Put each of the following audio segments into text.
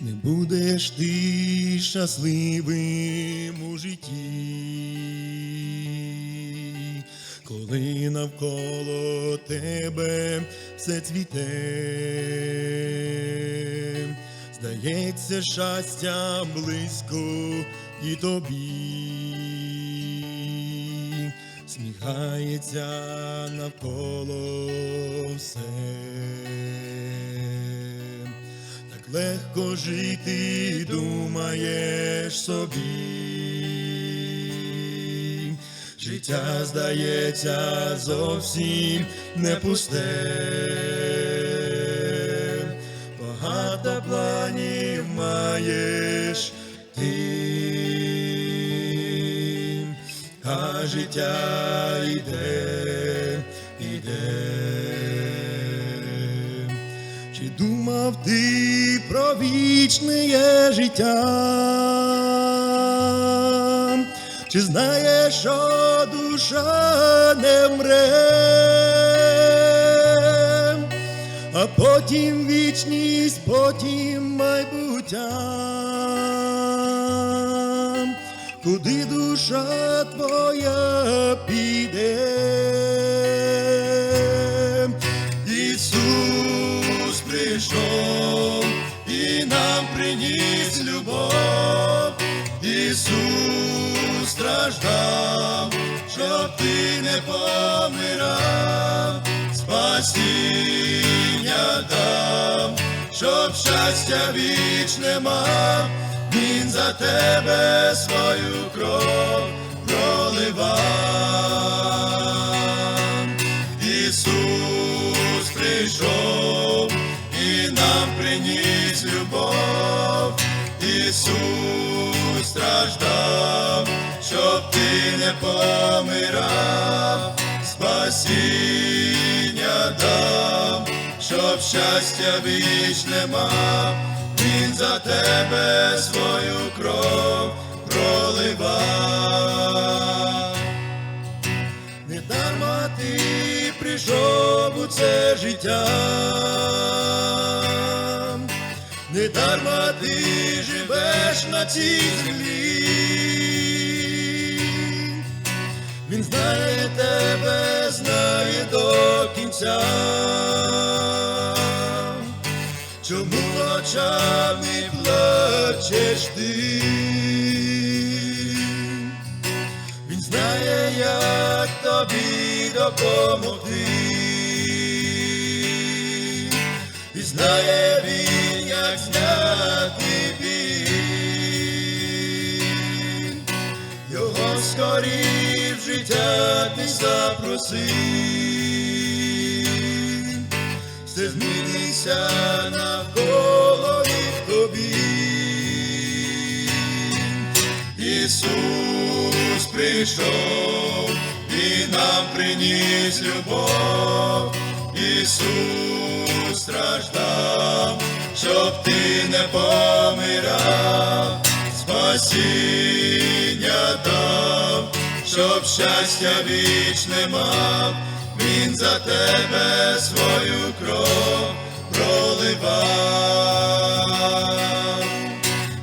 не будеш ти щасливим у житті, коли навколо тебе все цвіте, здається, щастя близько і тобі, сміхається навколо все. Легко жити, думаєш собі. Життя здається зовсім не пусте. Багато планів маєш ти, а життя йде, Чи думав ти про вічне життя? Чи знаєш, що душа не вмре, а потім вічність, потім майбуття, куди душа твоя піде? Ісус страждав, щоб ти не помирав, спасіння дав, щоб щастя вічне мав, Він за тебе свою кров проливав. Ісус прийшов і нам приніс любов, Ісус страждав, щоб ти не помирав, спасіння дав, щоб щастя вічне мав, Він за тебе свою кров проливав. Не дарма ти прийшов у це життя, дарма ти живеш на цій землі. Він знає тебе, знає до кінця. Чому ночами плачеш ти? Він знає, як тобі допомогти. І знає Його скорі в життя ти запроси. Все зміниться навколо і в тобі. Ісус прийшов і нам приніс любов, Ісус страждав, щоб ти не помирав, спасіння щоб щастя вічне мав, Він за тебе свою кров проливав.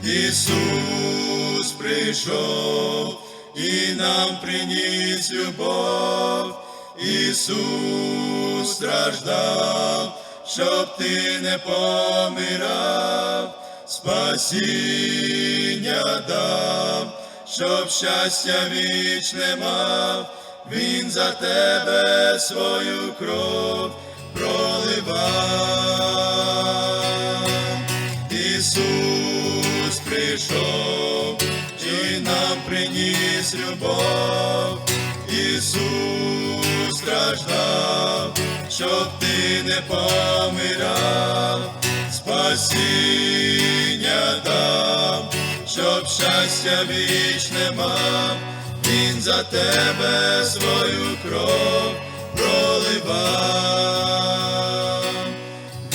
Ісус прийшов і нам приніс любов, Ісус страждав, щоб ти не помирав, спасіння дав, щоб щастя вічне мав, Він за тебе свою кров проливав. Ісус прийшов і нам приніс любов, Ісус страждав, щоб ти не помирав, спасіння дав, щоб щастя вічне мав, Він за тебе свою кров проливав.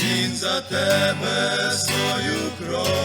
Він за тебе свою кров